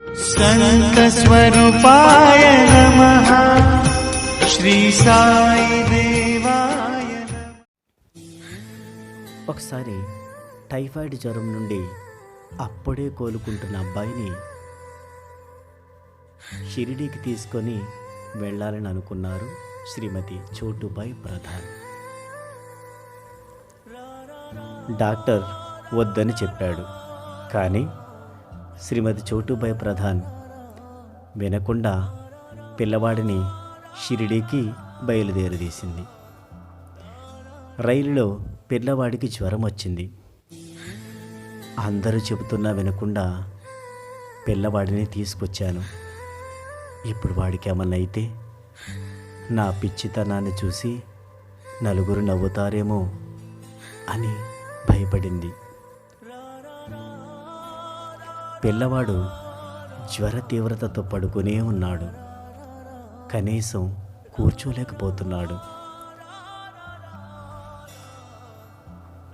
సంత స్వరూపాయ నమ శ్రీ సాయి దేవాయ ఒకసారి టైఫాయిడ్ జ్వరం నుండి అప్పుడే కోలుకుంటున్న అబ్బాయిని షిరిడీకి తీసుకొని వెళ్ళాలని అనుకున్నారు శ్రీమతి చోటుబాయి ప్రధాన్. డాక్టర్ వద్దని చెప్పాడు. కానీ శ్రీమతి చోటుబాయ్ ప్రధాన్. వినకుండా పిల్లవాడిని షిరిడీకి బయలుదేరదీసింది. రైలులో పిల్లవాడికి జ్వరం వచ్చింది. అందరూ చెబుతున్నా వినకుండా పిల్లవాడిని తీసుకొచ్చాను. ఇప్పుడు వాడికి ఏమన్నా అయితే నా పిచ్చితనాన్ని చూసి నలుగురు నవ్వుతారేమో అని భయపడింది. పిల్లవాడు జ్వర తీవ్రతతో పడుకునే ఉన్నాడు. కనీసం కూర్చోలేకపోతున్నాడు.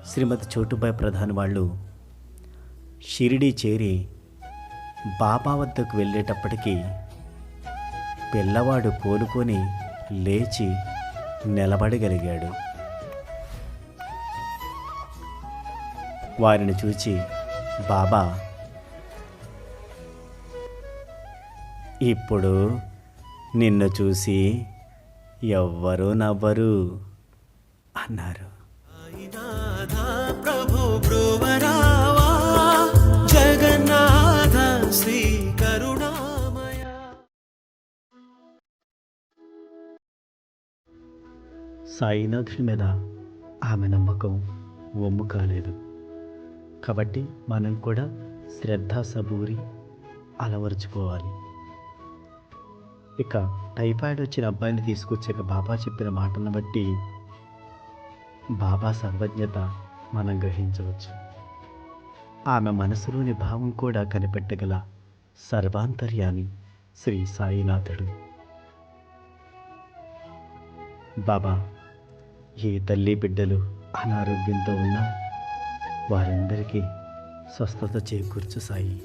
శ్రీమతి చోటుబాయ్ ప్రధాన్ వాళ్ళు షిరిడి చేరి బాబా వద్దకు వెళ్ళేటప్పటికీ పిల్లవాడు కోలుకొని లేచి నిలబడగలిగాడు. వారిని చూచి బాబా ఇప్పుడు నిన్ను చూసి ఎవ్వరూ నవ్వరు అన్నారు. ప్రభు జగన్నాథ శ్రీ కరుణామయ. సాయినాథుడి మీద ఆమె నమ్మకం ఒమ్ము కాలేదు. కాబట్టి మనం కూడా శ్రద్ధ సబూరి అలవరుచుకోవాలి. ఇక టైఫాయిడ్ వచ్చిన అబ్బాయిని తీసుకొచ్చాక బాబా చెప్పిన మాటను బట్టి బాబా సర్వజ్ఞత మనం గ్రహించవచ్చు. ఆమె మనసులోని భావం కూడా కనిపెట్టగల సర్వాంతర్యామి శ్రీ సాయినాథుడు. బాబా ఏ తల్లి బిడ్డలు అనారోగ్యంతో ఉన్నా వారందరికీ స్వస్థత చేకూర్చు సాయి.